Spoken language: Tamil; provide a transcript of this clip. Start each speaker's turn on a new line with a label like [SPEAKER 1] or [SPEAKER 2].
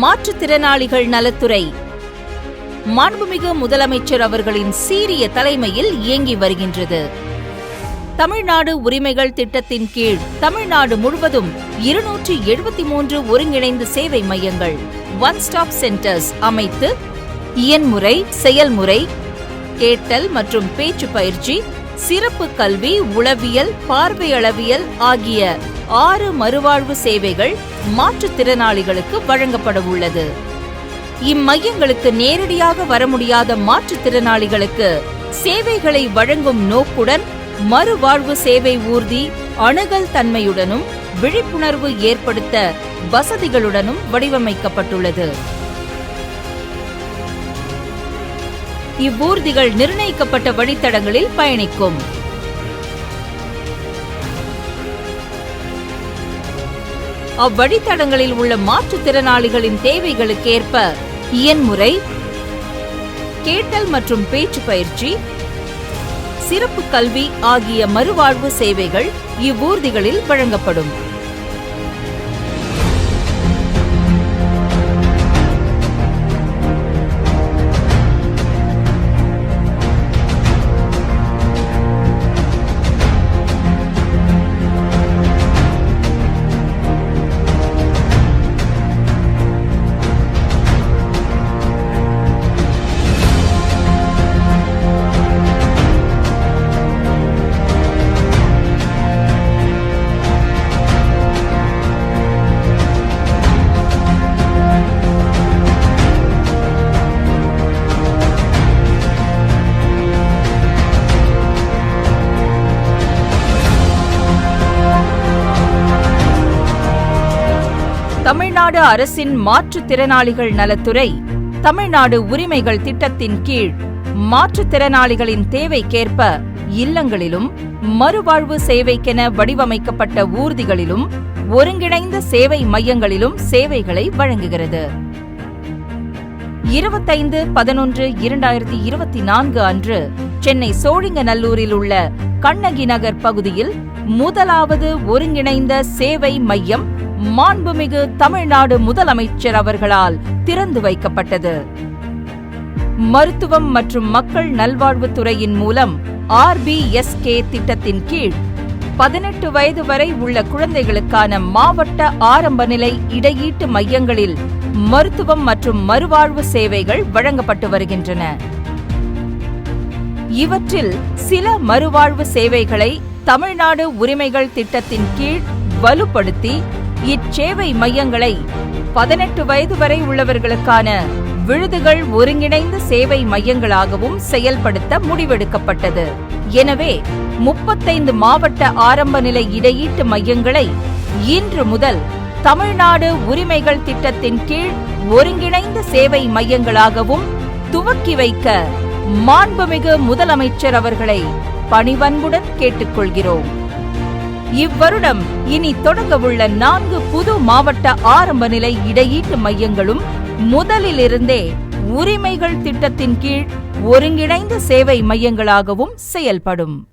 [SPEAKER 1] மாற்றுத்திறனாளிகள் நலத்துறை. மாண்புமிகு முதலமைச்சர் அவர்களின் சீரிய தலைமையில் இயங்கி வருகின்றது. தமிழ்நாடு உரிமைகள் திட்டத்தின் கீழ் தமிழ்நாடு முழுவதும் இருநூற்றி எழுபத்தி மூன்று ஒருங்கிணைந்த சேவை மையங்கள் ஒன் ஸ்டாப் சென்டர்ஸ் அமைத்து இயன்முறை செயல்முறை கேட்டல் மற்றும் பேச்சு பயிற்சி சிறப்பு கல்வி உளவியல் பார்வையளவியல் ஆகிய ஆறு மறுவாழ்வு சேவைகள் மாற்றுத்திறனாளிகளுக்கு வழங்கப்பட உள்ளது. இம்மையங்களுக்கு நேரடியாக வர முடியாத மாற்றுத்திறனாளிகளுக்கு சேவைகளை வழங்கும் நோக்குடன் மறுவாழ்வு சேவை ஊர்தி அணுகல் தன்மையுடனும் விழிப்புணர்வு ஏற்படுத்த வசதிகளுடனும் வடிவமைக்கப்பட்டுள்ளது. இவ்வூர்திகள் நிர்ணயிக்கப்பட்ட வழித்தடங்களில் பயணிக்கும். அவ்வழித்தடங்களில் உள்ள மாற்றுத்திறனாளிகளின் தேவைகளுக்கேற்ப இயன்முறை கேட்டல் மற்றும் பேச்சு பயிற்சி சிறப்பு கல்வி ஆகிய மறுவாழ்வு சேவைகள் இவ்வூர்திகளில் வழங்கப்படும். தமிழ்நாடு அரசின் மாற்றுத்திறனாளிகள் நலத்துறை தமிழ்நாடு உரிமைகள் திட்டத்தின் கீழ் மாற்றுத்திறனாளிகளின் தேவைக்கேற்ப இல்லங்களிலும் மறுவாழ்வு சேவைக்கென வடிவமைக்கப்பட்ட ஊர்திகளிலும் ஒருங்கிணைந்த சேவை மையங்களிலும் சேவைகளை வழங்குகிறது. இருபத்தைந்து பதினொன்று இரண்டாயிரத்தி இருபத்தி நான்கு அன்று சென்னை சோழிங்கநல்லூரில் உள்ள கண்ணகி நகர் பகுதியில் முதலாவது ஒருங்கிணைந்த சேவை மையம் மாண்புமிகு தமிழ்நாடு முதலமைச்சர் அவர்களால் திறந்து வைக்கப்பட்டது. மருத்துவம் மற்றும் மக்கள் நல்வாழ்வுத்துறையின் மூலம் ஆர்பிஎஸ்கே திட்டத்தின் கீழ் பதினெட்டு வயது வரை உள்ள குழந்தைகளுக்கான மாவட்ட ஆரம்ப நிலை இடையீட்டு மையங்களில் மருத்துவம் மற்றும் மறுவாழ்வு சேவைகள் வழங்கப்பட்டு வருகின்றன. இவற்றில் சில மறுவாழ்வு சேவைகளை தமிழ்நாடு உரிமைகள் திட்டத்தின் கீழ் வலுப்படுத்தி இச்சேவை மையங்களை பதினெட்டு வயது வரை உள்ளவர்களுக்கான விழுதுகள் ஒருங்கிணைந்த சேவை மையங்களாகவும் செயல்படுத்த முடிவெடுக்கப்பட்டது. எனவே முப்பத்தைந்து மாவட்ட ஆரம்ப நிலை இடையீட்டு மையங்களை இன்று முதல் தமிழ்நாடு உரிமைகள் திட்டத்தின் கீழ் ஒருங்கிணைந்த சேவை மையங்களாகவும் துவக்கி வைக்க மாண்புமிகு முதலமைச்சர் அவர்களை பணிவன்புடன் கேட்டுக்கொள்கிறோம். இவ்வருடம் இனி தொடங்கவுள்ள நான்கு புது மாவட்ட ஆரம்ப நிலை இடையீட்டு மையங்களும் முதலிலிருந்தே உரிமைகள் திட்டத்தின் கீழ் ஒருங்கிணைந்த சேவை மையங்களாகவும் செயல்படும்.